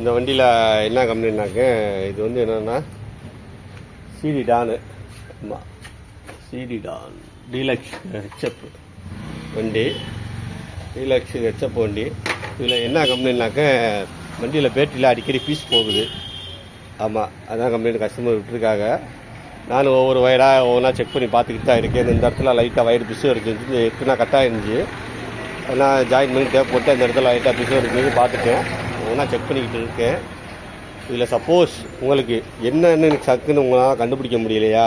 இந்த வண்டியில் என்ன கம்பெனினாக்க இது வந்து என்னென்னா சிடி டானு ஆமாம் சிடி டான் டீலக்ஸ் ஹெச்எப் வண்டி. டீலக்ஸ் ஹெச்எப் வண்டி. இதில் என்ன கம்பெனினாக்க வண்டியில் பேட்டரியில் அடிக்கடி பீஸ் போகுது. ஆமாம் அதான் கம்பெனி கஸ்டமர் விட்டுருக்காங்க. நானும் ஒவ்வொரு வயராக ஒவ்வொன்றா செக் பண்ணி பார்த்துக்கிட்டு தான் இருக்கேன். இந்த இடத்துல லைட்டாக வயர் பிசு இருந்துச்சு இருக்குன்னா கட்டாக இருந்துச்சு நான் ஜாயின் பண்ணி டேப் போட்டு அந்த இடத்துல லைட்டாக பிசு இருந்துச்சு பார்த்துட்டேன். வேணால் செக் பண்ணிக்கிட்டு இருக்கேன். இதில் சப்போஸ் உங்களுக்கு என்னென்ன எனக்கு சக்குன்னு உங்களால் கண்டுபிடிக்க முடியலையா?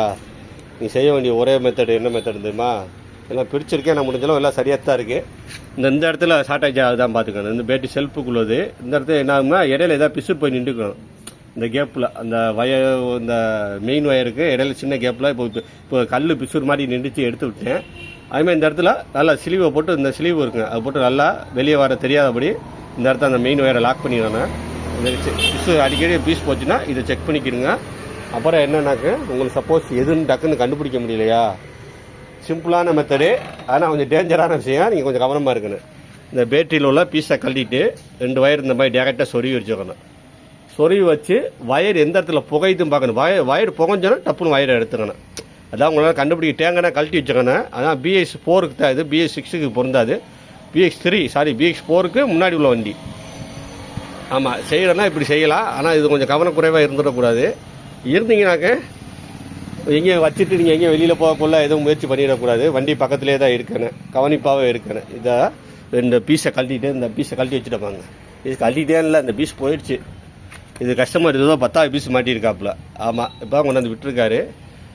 நீ செய்ய வேண்டிய ஒரே மெத்தடு என்ன மெத்தட் தெரியுமா? எல்லாம் பிரிச்சிருக்கேன். நான் முடிஞ்சளவு எல்லாம் சரியாக தான் இருக்குது இந்த இந்த இடத்துல ஷார்ட்டேஜ் ஆகுதான் பார்த்துக்கணும். இந்த பேட்டி செல்ஃபுக்குள்ளது இந்த இடத்துல என்ன ஆகும்னா இடையில ஏதாவது பிசு போய் நின்றுக்கணும். இந்த கேப்பில் அந்த வய இந்த மெயின் வயருக்கு இடையில சின்ன கேப்பில் இப்போ இப்போ இப்போ கல் பிசுறு மாதிரி நின்றுச்சு எடுத்து விட்டேன். அதுமாதிரி இந்த இடத்துல நல்லா சிலிவை போட்டு இந்த சிலிவு இருக்குங்க அது போட்டு நல்லா வெளியே வர தெரியாதபடி இந்த இடத்துல அந்த மெயின் ஒயரை லாக் பண்ணிடுறேன் இந்த பிசு அடிக்கடி பீஸ் போச்சுன்னா இதை செக் பண்ணிக்கிடுங்க. அப்புறம் என்னன்னாக்க உங்களுக்கு சப்போஸ் எதுன்னு டக்குன்னு கண்டுபிடிக்க முடியலையா? சிம்பிளான மெத்தடு ஆனால் கொஞ்சம் டேஞ்சரான விஷயம். நீங்கள் கொஞ்சம் கவனமாக இருக்கணும். இந்த பேட்டரியில் உள்ள பீஸை கழட்டிட்டு ரெண்டு வயர் இந்த மாதிரி டேரெக்டாக சொருவி வச்சுக்கணும் சொருவி வச்சு வயர் எந்த இடத்துல புகையுதுன்னு பார்க்கணும். வய வயர் புகைஞ்சோன்னா டப்புன்னு வயரை எடுத்துக்கணும் அதான் உங்களால் கண்டுபிடிக்க டேங்கனா கழட்டி வச்சுக்கணும் அதான் பிஎஸ் ஃபோருக்கு தான் இது. பிஎஸ் சிக்ஸுக்கு பொருந்தாது. பிஎக்ஸ் த்ரீ சாரி பிஎக்ஸ் ஃபோருக்கு முன்னாடி உள்ள வண்டி. ஆமாம் செய்யறதுனா இப்படி செய்யலாம். ஆனால் இது கொஞ்சம் கவனக்குறைவாக இருந்துடக்கூடாது. இருந்தீங்கனாக்க எங்கேயும் வச்சுட்டு நீங்கள் எங்கேயும் வெளியில் போகக்குள்ள எதுவும் முயற்சி பண்ணிடக்கூடாது. வண்டி பக்கத்துலேயே தான் இருக்கணும் கவனிப்பாகவே இருக்கணும் இதை இந்த பீஸை கழட்டிட்டு இந்த பீஸை கழட்டி வச்சுட்டப்பாங்க இது கழட்டிட்டே இல்லை இந்த பீஸ் போயிடுச்சு. இது கஸ்டமர் ஏதோ பத்தாவது பீஸ் மாட்டியிருக்காப்புல. ஆமாம் இப்போ கொண்டாந்து விட்டுருக்காரு.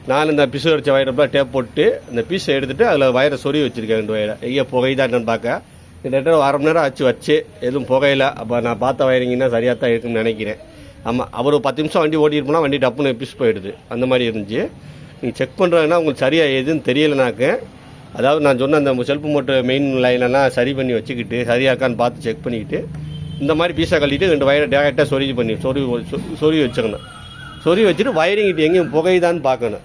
நான் இந்த பிசு அடிச்ச வயரப்பெல்லாம் டேப் போட்டு இந்த பீஸை எடுத்துட்டு அதில் வயரை சொறி வச்சிருக்கேன் ரெண்டு வயரை எங்கே புகைதான்னு பார்க்க. கிட்டத்தட்ட அரை மணி நேரம் ஆச்சு வச்சு. எதுவும் புகையில. அப்போ நான் பார்த்த வயரிங்கன்னா சரியாக தான் இருக்குன்னு நினைக்கிறேன். ஆமாம் அவர் ஒரு பத்து நிமிஷம் வண்டி ஓட்டிட்டு போனால் வண்டி டப்புன்னு பிஸ் போயிடுது. அந்த மாதிரி இருந்துச்சு. நீங்கள் செக் பண்ணுறாங்கன்னா உங்களுக்கு சரியாக எதுன்னு தெரியலைனாக்க அதாவது நான் சொன்ன அந்த செல்ஃப் மோட்டர் மெயின் லைனெல்லாம் சரி பண்ணி வச்சுக்கிட்டு சரியா இருக்கான்னு பார்த்து செக் பண்ணிக்கிட்டு இந்த மாதிரி பீஸை கழிட்டு ரெண்டு வயரை டேரெக்டாக சொருவி பண்ணி சொறி சொ- வச்சுக்கணும். சொறி வச்சுட்டு வயரிங்கிட்டு எங்கேயும் புகையுதான்னு பார்க்கணும்.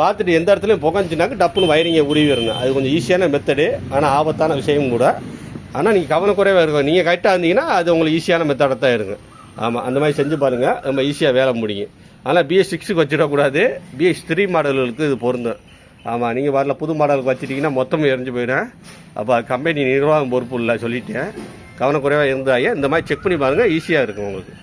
பார்த்துட்டு எந்த இடத்துலையும் புகஞ்சுனாக்க டப்புன்னு வயரிங்கை உருவிடணும். அது கொஞ்சம் ஈஸியான மெத்தடு ஆனால் ஆபத்தான விஷயம் கூட. ஆனால் நீங்கள் கவனக்குறைவாக இருக்கும் நீங்கள் கரெக்டாக இருந்தீங்கன்னா அது உங்களுக்கு ஈஸியான மெத்தடாக தான் இருக்கும். ஆமாம் அந்த மாதிரி செஞ்சு பாருங்கள் ரொம்ப ஈஸியாக வேலை முடியும் ஆனால் பிஎஸ் சிக்ஸுக்கு வச்சிடக்கூடாது. பிஎஸ் த்ரீ மாடல்களுக்கு இது பொருந்தும். ஆமாம் நீங்கள் வரல புது மாடலுக்கு வச்சுட்டிங்கன்னா மொத்தமாக எரிஞ்சு போயிடும். அப்போ கம்பெனி நிர்வாகம் பொறுப்பு இல்லை சொல்லிட்டேன். கவனக்குறைவாக இருந்தாயே இந்த மாதிரி செக் பண்ணி பாருங்கள் ஈஸியாக இருக்கும் உங்களுக்கு.